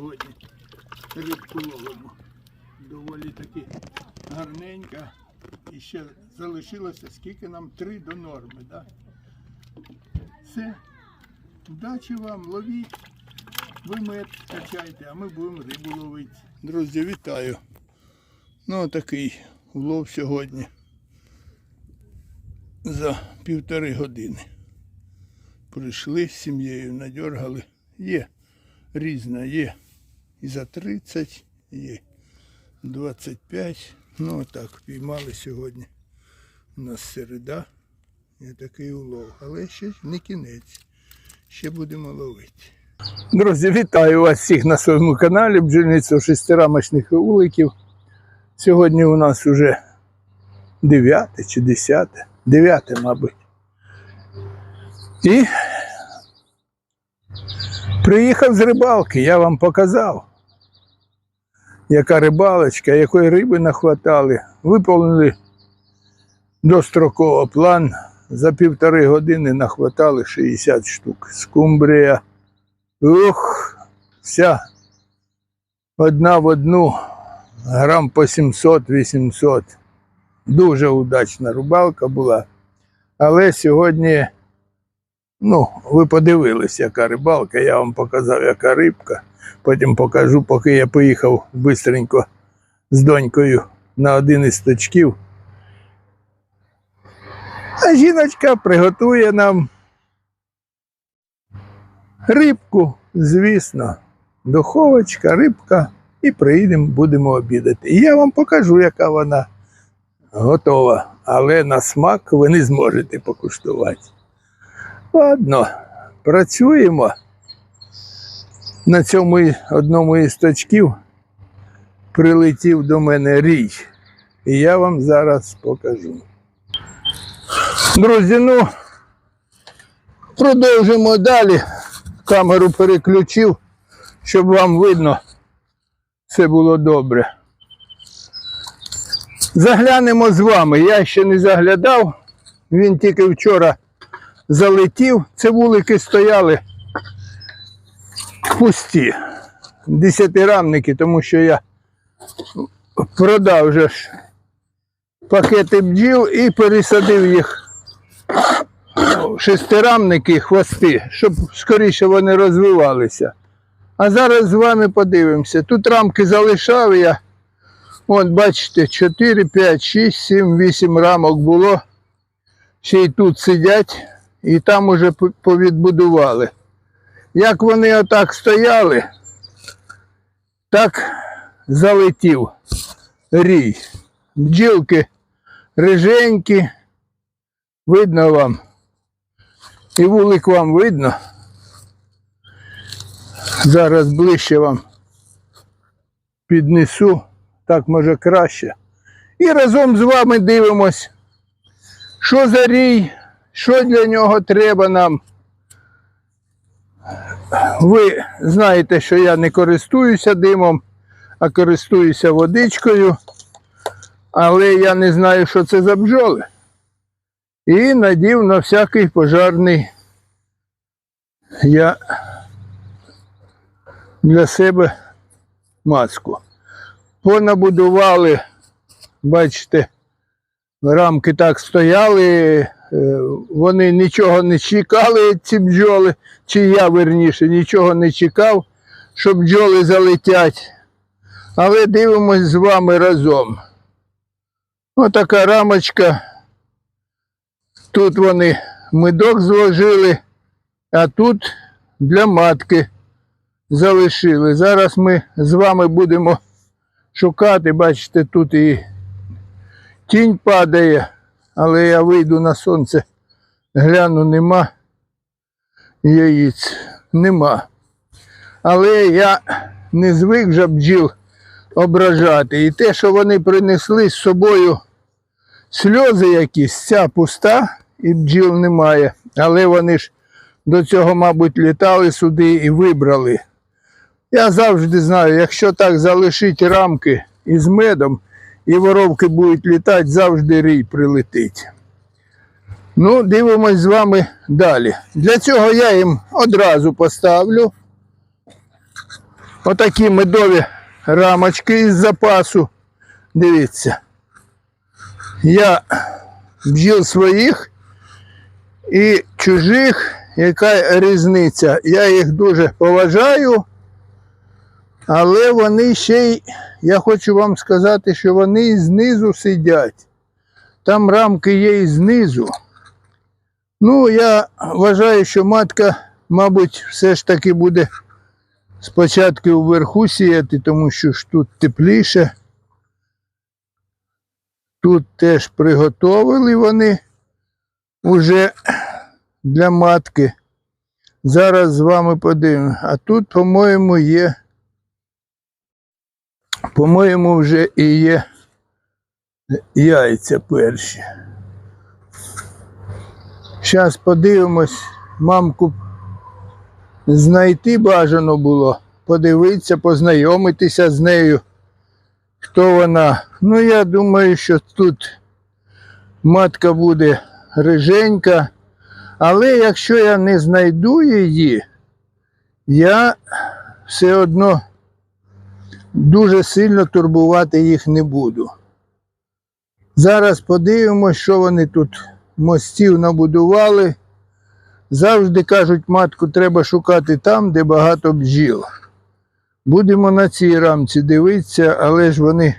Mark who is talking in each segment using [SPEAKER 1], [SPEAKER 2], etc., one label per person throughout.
[SPEAKER 1] сьогодні рибку ловимо. Доволі таки гарненька. І ще залишилося скільки нам три до норми. Да? Все. Удачі вам, ловіть. Ви мед качайте, а ми будемо рибу ловити. Друзі, вітаю. Ну такий улов сьогодні. За півтори години. Прийшли з сім'єю, надьоргали. Є різна, є і за 30, є 25. Ну так, піймали сьогодні. У нас середа. І такий улов. Але ще не кінець. Ще будемо ловити. Друзі, вітаю вас всіх на своєму каналі бджільництво шестирамочних уликів. Сьогодні у нас уже 9 чи 10, 9, мабуть. І приїхав з рибалки, я вам показав, яка рибалочка, якої риби нахватали. Виповнили достроково план. За півтори години нахватали 60 штук. Скумбрія. Ух, вся одна в одну, грам по 700-800. Дуже удачна рибалка була. Але сьогодні, ну, ви подивились, яка рибалка, я вам показав, яка рибка. Потім покажу, поки я поїхав бистренько з донькою на один із точків. А жіночка приготує нам рибку, звісно, духовочка, рибка, і приїдемо, будемо обідати. І я вам покажу, яка вона готова. Але на смак ви не зможете покуштувати. Ладно, працюємо. На цьому одному із точків прилетів до мене рій. І я вам зараз покажу. Друзі, ну продовжимо далі. Камеру переключив, щоб вам видно, все було добре. Заглянемо з вами. Я ще не заглядав. Він тільки вчора залетів. Це вулики стояли пусті. Десятирамники, тому що я продав вже пакети бджіл і пересадив їх в шестирамники, хвости, щоб скоріше вони розвивалися. А зараз з вами подивимося. Тут рамки залишав я. От бачите, 4, 5, 6, 7, 8 рамок було. Ще й тут сидять і там уже повідбудували. Як вони отак стояли, так залетів рій. Бджілки риженькі. Видно вам. І вулик вам видно. Зараз ближче вам піднесу, так може краще. І разом з вами дивимось, що за рій, що для нього треба нам. Ви знаєте, що я не користуюся димом, а користуюся водичкою. Але я не знаю, що це за бджоли. І надів на всякий пожарний я для себе маску. Понабудували, бачите, рамки так стояли, вони нічого не чекали, ці бджоли, чи я верніше, нічого не чекав, що бджоли залетять. Але дивимось з вами разом. Отака рамочка. Тут вони медок зложили, а тут для матки залишили. Зараз ми з вами будемо шукати. Бачите, тут і тінь падає, але я вийду на сонце, гляну, нема яїць, нема. Але я не звик вже бджіл ображати. І те, що вони принесли з собою сльози якісь, ця пуста і бджіл немає. Але вони ж до цього, мабуть, літали сюди і вибрали. Я завжди знаю, якщо так залишити рамки із медом, і воровки будуть літати, завжди рій прилетить. Ну, дивимось з вами далі. Для цього я їм одразу поставлю Отакі медові рамочки із запасу. Дивіться. Я бджіл своїх і чужих, яка різниця. Я їх дуже поважаю, але вони ще й, я хочу вам сказати, що вони і знизу сидять. Там рамки є і знизу. Ну, я вважаю, що матка, мабуть, все ж таки буде спочатку вверху сіяти, тому що ж тут тепліше. Тут теж приготовили вони уже для матки. Зараз з вами подивимося. А тут, по-моєму, є. По-моєму, вже і є яйця перші. Зараз подивимось, мамку знайти бажано було, подивитися, познайомитися з нею, хто вона. Ну, я думаю, що тут матка буде риженька, але якщо я не знайду її, я все одно дуже сильно турбувати їх не буду. Зараз подивимось, що вони тут мостів набудували. Завжди кажуть, матку треба шукати там, де багато бджіл. Будемо на цій рамці дивитися, але ж вони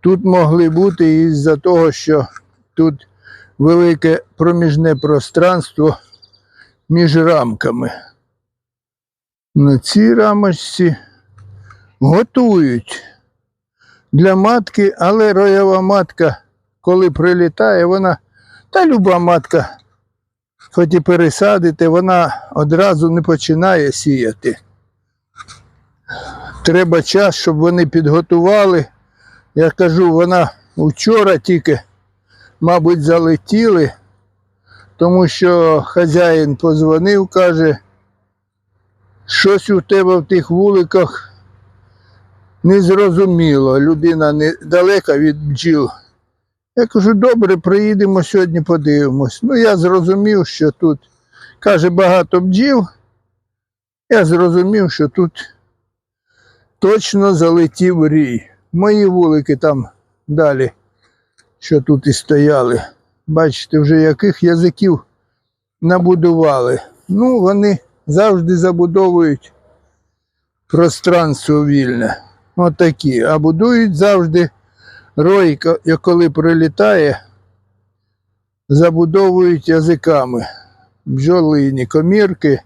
[SPEAKER 1] тут могли бути із-за того, що тут велике проміжне пространство між рамками. На цій рамочці готують для матки, але роєва матка, коли прилітає, вона, та люба матка, хоч і пересадити, вона одразу не починає сіяти. Треба час, щоб вони підготували. Я кажу, вона вчора тільки, мабуть, залетіли, тому що хазяїн позвонив, каже, щось у тебе в тих вуликах незрозуміло. Людина не далека від бджіл. Я кажу, добре, приїдемо сьогодні, подивимось. Ну, я зрозумів, що тут, каже, багато бджіл. Я зрозумів, що тут точно залетів рій. Мої вулики там далі, що тут і стояли. Бачите, вже яких язиків набудували. Ну, вони завжди забудовують пространство вільне. Отакі. А будують завжди рой, коли прилітає, забудовують язиками. Бджолині комірки.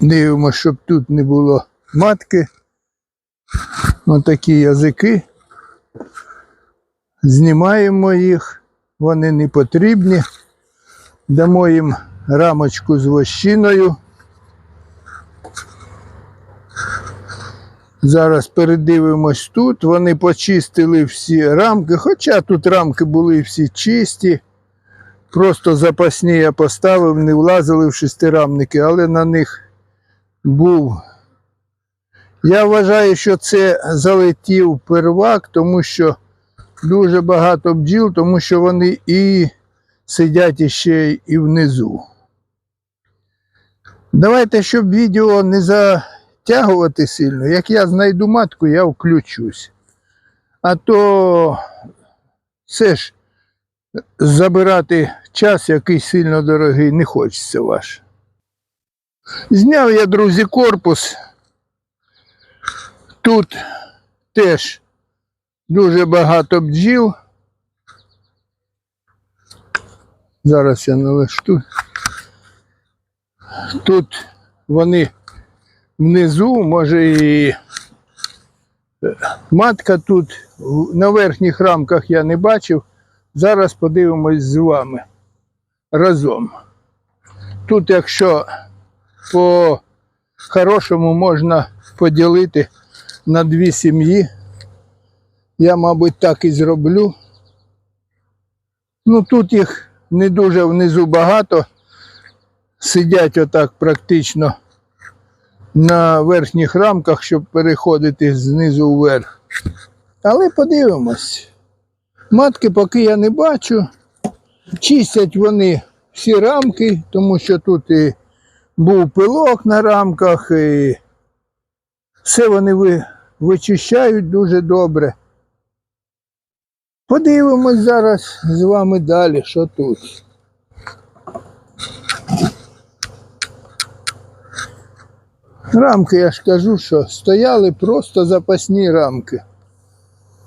[SPEAKER 1] Дивимося, щоб тут не було матки. Отакі язики. Знімаємо їх, вони не потрібні. Дамо їм рамочку з вощиною. Зараз передивимось тут. Вони почистили всі рамки, хоча тут рамки були всі чисті. Просто запасні я поставив, не влазили в шестирамники, але на них був. Я вважаю, що це залетів первак, тому що дуже багато бджіл, тому що вони і сидять іще і внизу. Давайте, щоб відео не затягувати сильно, як я знайду матку, я включусь. А то все ж забирати час, який сильно дорогий, не хочеться ваш. Зняв я, друзі, корпус. Тут теж дуже багато бджіл. Зараз я налаштую. Тут вони внизу, може і е, матка тут на верхніх рамках я не бачив. Зараз подивимось з вами разом. Тут, якщо по хорошому можна поділити на дві сім'ї, я, мабуть, так і зроблю. Ну, тут їх не дуже внизу багато. Сидять отак практично на верхніх рамках, щоб переходити знизу вверх. Але подивимось. Матки поки я не бачу. Чистять вони всі рамки, тому що тут і був пилок на рамках, і Все вони ви, вичищають дуже добре. Подивимось зараз з вами далі, що тут. Рамки, я ж кажу, що стояли просто запасні рамки.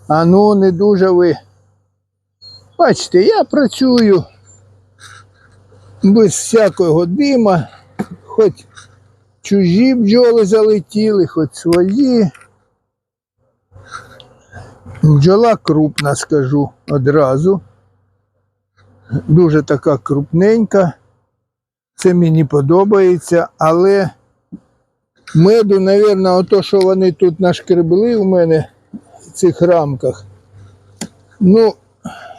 [SPEAKER 1] А ну не дуже ви. Бачите, я працюю без всякого дима, хоч чужі бджоли залетіли, хоч свої. Бджола крупна, скажу одразу. Дуже така крупненька. Це мені подобається, але меду, мабуть, ото, що вони тут нашкребли у мене в цих рамках. Ну,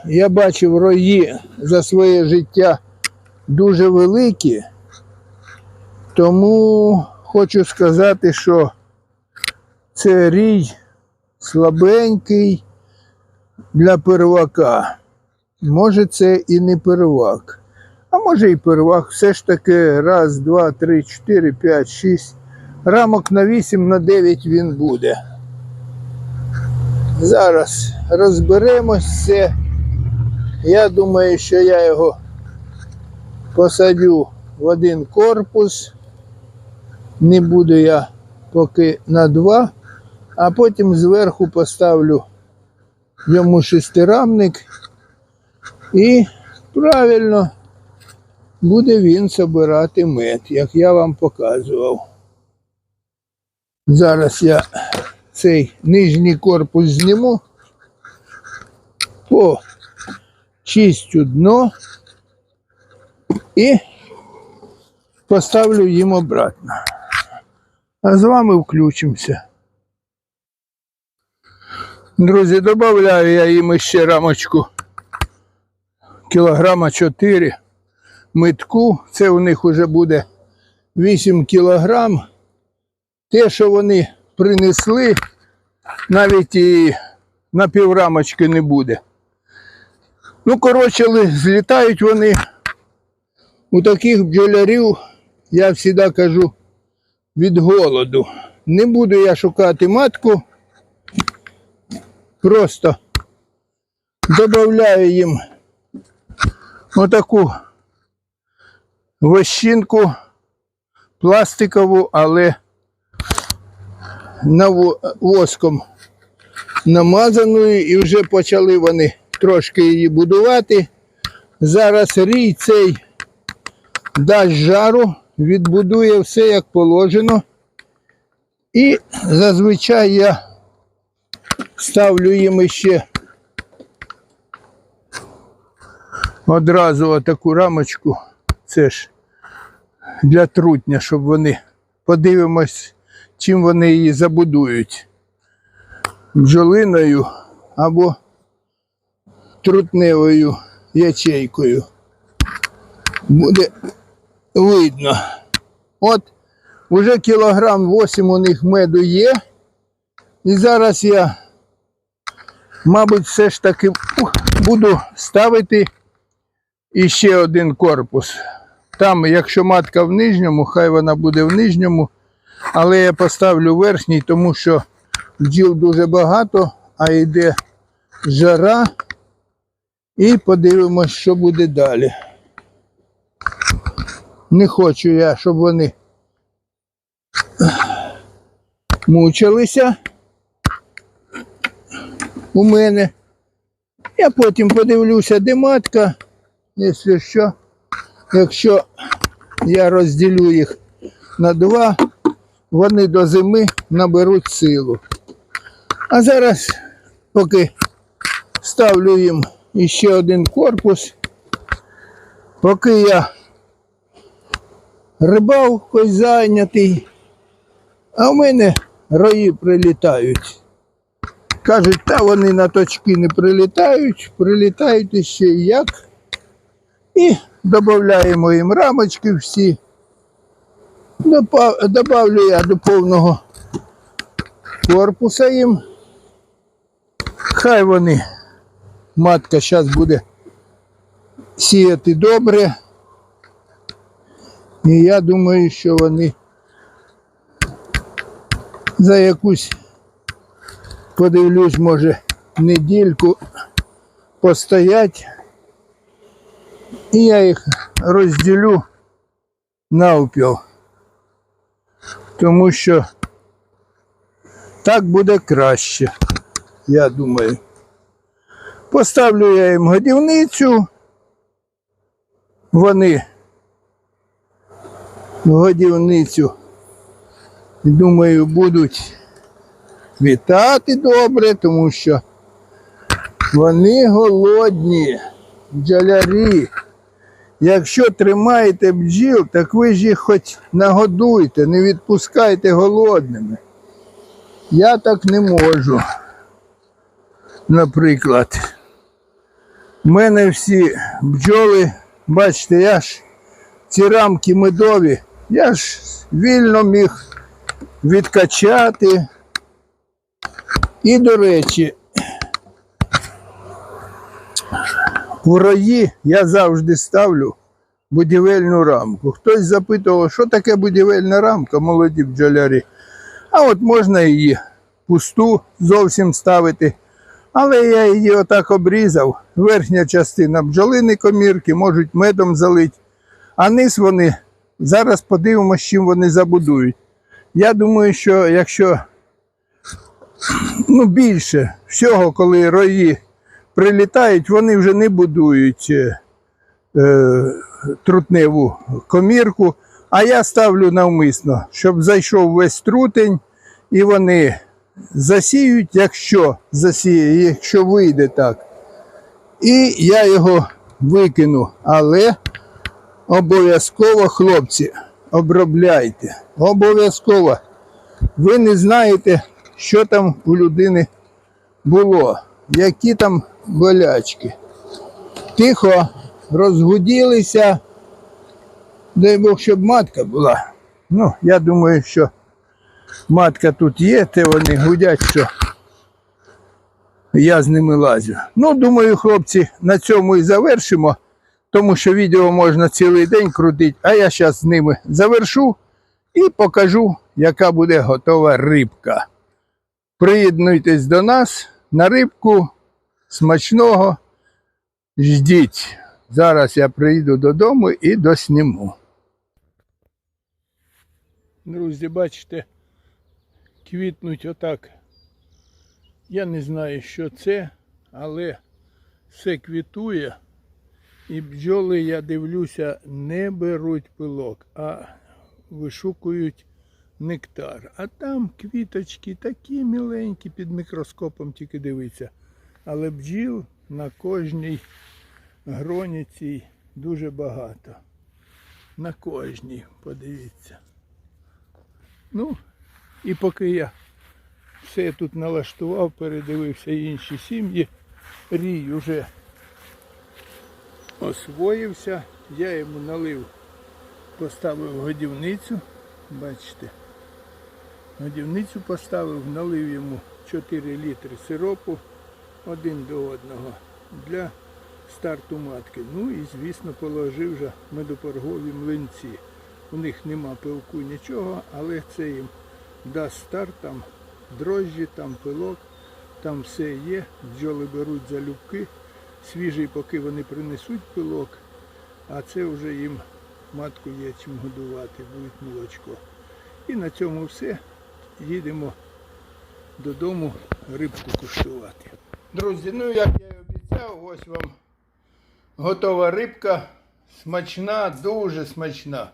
[SPEAKER 1] я бачив рої за своє життя дуже великі, тому хочу сказати, що це рій слабенький для первака. Може, це і не первак. А може і первак. Все ж таки раз, два, три, чотири, п'ять, шість. Рамок на вісім, на дев'ять він буде. Зараз розберемось все. Я думаю, що я його посадю в один корпус. Не буду я поки на два, а потім зверху поставлю йому шестирамник і правильно буде він собирати мед, як я вам показував. Зараз я цей нижній корпус зніму, почистю дно і поставлю їм обратно. А з вами включимося. Друзі, додаю я їм ще рамочку кілограма 4 митку. Це у них вже буде 8 кілограм. Те, що вони принесли, навіть і на піврамочки не буде. Ну, коротше, злітають вони у таких бджолярів, я завжди кажу, від голоду. Не буду я шукати матку, просто додаю їм отаку вощинку пластикову, але воском намазаною і вже почали вони трошки її будувати. Зараз рій цей дасть жару, відбудує все як положено. І зазвичай я ставлю їм ще одразу отаку рамочку. Це ж для трутня, щоб вони подивимось, чим вони її забудують. Бджолиною або трутневою ячейкою. Буде видно. От уже кілограм 8 у них меду є. І зараз я, мабуть, все ж таки буду ставити іще один корпус. Там, якщо матка в нижньому, хай вона буде в нижньому, але я поставлю верхній, тому що бджіл дуже багато, а йде жара. І подивимось, що буде далі. Не хочу я, щоб вони мучилися у мене. Я потім подивлюся, де матка, якщо що. Якщо я розділю їх на два, вони до зими наберуть силу. А зараз, поки ставлю їм іще один корпус, поки я рибалкою зайнятий, а в мене рої прилітають. Кажуть, та вони на точки не прилітають, прилітають іще як. І додаємо їм рамочки всі. Добавлю я до повного корпуса їм. Хай вони, матка зараз буде сіяти добре. І я думаю, що вони За якусь подивлюсь, може, недільку постоять. І я їх розділю на навпіл. Тому що так буде краще, я думаю. Поставлю я їм годівницю. Вони годівницю, думаю, будуть вітати добре, тому що вони голодні, бджолярі. Якщо тримаєте бджіл, так ви ж їх хоч нагодуйте, не відпускайте голодними. Я так не можу. Наприклад, у мене всі бджоли, бачите, я ж ці рамки медові, я ж вільно міг відкачати. І, до речі, у рої я завжди ставлю будівельну рамку. Хтось запитував, що таке будівельна рамка, молоді бджолярі. А от можна її пусту зовсім ставити. Але я її отак обрізав. Верхня частина бджолини комірки можуть медом залити. А низ вони, зараз подивимося, чим вони забудують. Я думаю, що якщо ну, більше всього, коли рої прилітають, вони вже не будують е, е, трутневу комірку, а я ставлю навмисно, щоб зайшов весь трутень, і вони засіють, якщо засіє, якщо вийде так. І я його викину. Але обов'язково, хлопці, обробляйте. Обов'язково. Ви не знаєте, що там у людини було, які там болячки. Тихо, розгуділися. Дай Бог, щоб матка була. Ну, я думаю, що матка тут є, те вони гудять, що я з ними лазю. Ну, думаю, хлопці, на цьому і завершимо, тому що відео можна цілий день крутити, а я зараз з ними завершу і покажу, яка буде готова рибка. Приєднуйтесь до нас на рибку смачного. Ждіть. Зараз я приїду додому і досніму. Друзі, бачите, квітнуть отак. Я не знаю, що це, але все квітує. І бджоли, я дивлюся, не беруть пилок, а вишукують нектар. А там квіточки такі міленькі під мікроскопом тільки дивиться. Але бджіл на кожній гроні цій дуже багато. На кожній, подивіться. Ну, і поки я все тут налаштував, передивився інші сім'ї, рій уже освоївся, я йому налив, поставив годівницю, бачите, годівницю поставив, налив йому 4 літри сиропу один до одного для старту матки. Ну і, звісно, положив вже медопоргові млинці. У них нема пилку нічого, але це їм дасть старт, там дрожжі, там пилок, там все є. Бджоли беруть залюбки. Свіжий, поки вони принесуть пилок, а це вже їм матку є чим годувати, буде молочко. І на цьому все. Їдемо додому рибку куштувати. Друзі, ну як я і обіцяв, ось вам готова рибка. Смачна, дуже смачна.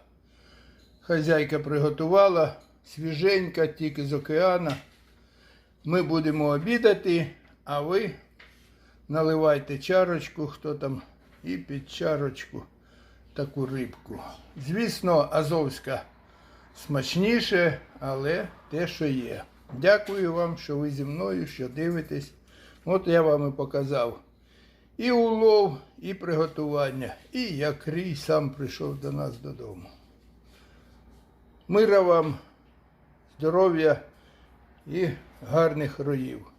[SPEAKER 1] Хазяйка приготувала, свіженька, тільки з океана. Ми будемо обідати, а ви наливайте чарочку, хто там, і під чарочку таку рибку. Звісно, азовська смачніше, але те, що є. Дякую вам, що ви зі мною, що дивитесь. От я вам і показав і улов, і приготування, і як рій сам прийшов до нас додому. Мира вам, здоров'я і гарних роїв.